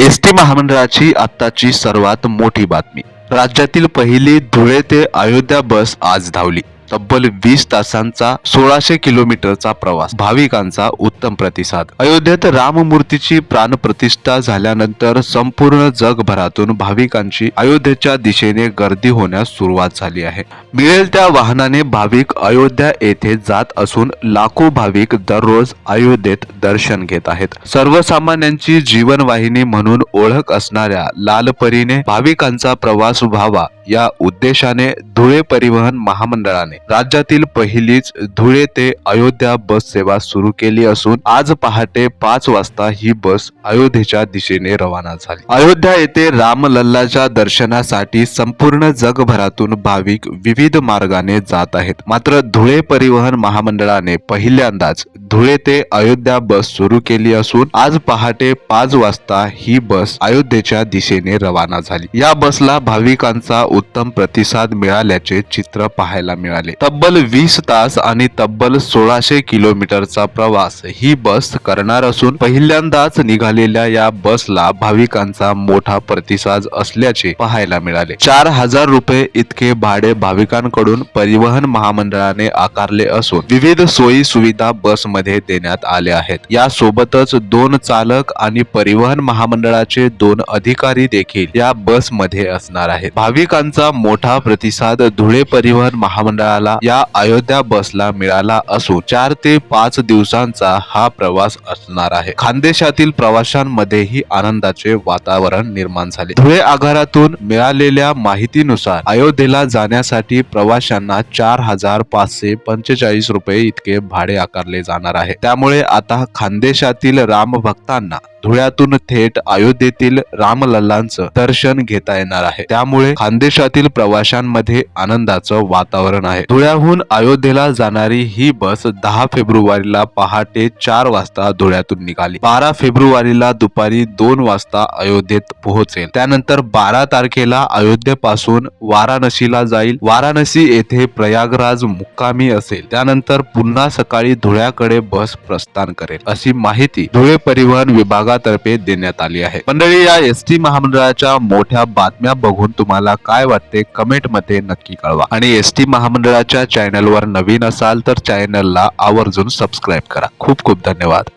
S T महामंडळाची आत्ताची सर्वात मोठी बातमी. राज्यातील पहिली धुळे ते अयोध्या बस आज धावली. तब्बल वीस तासांचा सोळाशे किलोमीटरचा प्रवास. भाविकांचा उत्तम प्रतिसाद. अयोध्येत राममूर्तीची प्राणप्रतिष्ठा झाल्यानंतर संपूर्ण जगभरातून भाविकांची अयोध्येच्या दिशेने गर्दी होण्यास सुरुवात झाली आहे. मिळेल त्या वाहनाने भाविक अयोध्या येथे जात असून लाखो भाविक दररोज अयोध्येत दर्शन घेत आहेत. सर्वसामान्यांची जीवनवाहिनी म्हणून ओळख असणाऱ्या लालपरीने भाविकांचा प्रवास व्हावा या उद्देशाने धुळे परिवहन महामंडळाने राज्यातील पहिलीच धुळे ते अयोध्या बस सेवा सुरू केली असून आज पहाटे पाच वाजता ही बस अयोध्येच्या दिशेने रवाना झाली. अयोध्या येथे रामलल्लाच्या दर्शनासाठी संपूर्ण जगभरातून भाविक विविध मार्गाने जात आहेत. मात्र धुळे परिवहन महामंडळाने पहिल्यांदाच धुळे ते अयोध्या बस सुरू केली असून आज पहाटे पाच वाजता ही बस अयोध्येच्या दिशेने रवाना झाली. या बसला भाविकांचा उत्तम प्रतिसाद मिळाल्याचे चित्र पाहायला मिळाले. तब्बल वीस तास आणि तब्बल सोळाशे किलोमीटरचा प्रवास ही बस करणार असून पहिल्यांदाच निघालेल्या या बसला भाविकांचा मोठा प्रतिसाद असल्याचे पाहायला मिळाले. चार हजार रुपये इतके भाडे भाविकांकडून परिवहन महामंडळाने आकारले असून विविध सोयी सुविधा बसमध्ये देण्यात आल्या आहेत. या सोबतच दोन चालक आणि परिवहन महामंडळाचे दोन अधिकारी देखील या बसमध्ये असणार आहेत. भाविकांचा मोठा प्रतिसाद धुळे परिवहन महामंडळाला या अयोध्या बसला मिळाला असून चार ते पाच दिवसांचा हा प्रवास असणार आहे. खानदेशातील प्रवाशांमध्येही आनंदाचे वातावरण निर्माण झाले. धुळे आगारातून मिळालेल्या माहितीनुसार अयोध्येला जाण्यासाठी प्रवाशांना चार हजार पाचशे पंचेचाळीस रुपये इतके भाडे आकारले जाणार आहे. त्यामुळे आता खानदेशातील राम भक्तांना धुळ्यातून थेट अयोध्येतील रामलल्लांचं दर्शन घेता येणार आहे. त्यामुळे खानदेशातील प्रवाशांमध्ये आनंदाचं वातावरण आहे. धुळ्याहून अयोध्येला जाणारी ही बस दहा फेब्रुवारीला पहाटे चार वाजता धुळ्यातून निघाली. बारा फेब्रुवारीला दुपारी दोन वाजता अयोध्येत पोहोचेल. त्यानंतर बारा तारखेला अयोध्येपासून वाराणसीला जाईल. वाराणसी येथे प्रयागराज मुक्कामी असेल. त्यानंतर पुन्हा सकाळी धुळ्याकडे बस प्रस्थान करेल. अशी माहिती धुळे परिवहन विभागातर्फे देण्यात आली आहे. मंडळी या एस टी महामंडळाच्या मोठ्या बातम्या बघून तुम्हाला काय वाटते कमेंटमध्ये नक्की कळवा. आणि एस टी महामंडळाच्या चॅनलवर नवीन असाल तर चॅनलला आवर्जून सबस्क्राईब करा. खूप खूप धन्यवाद.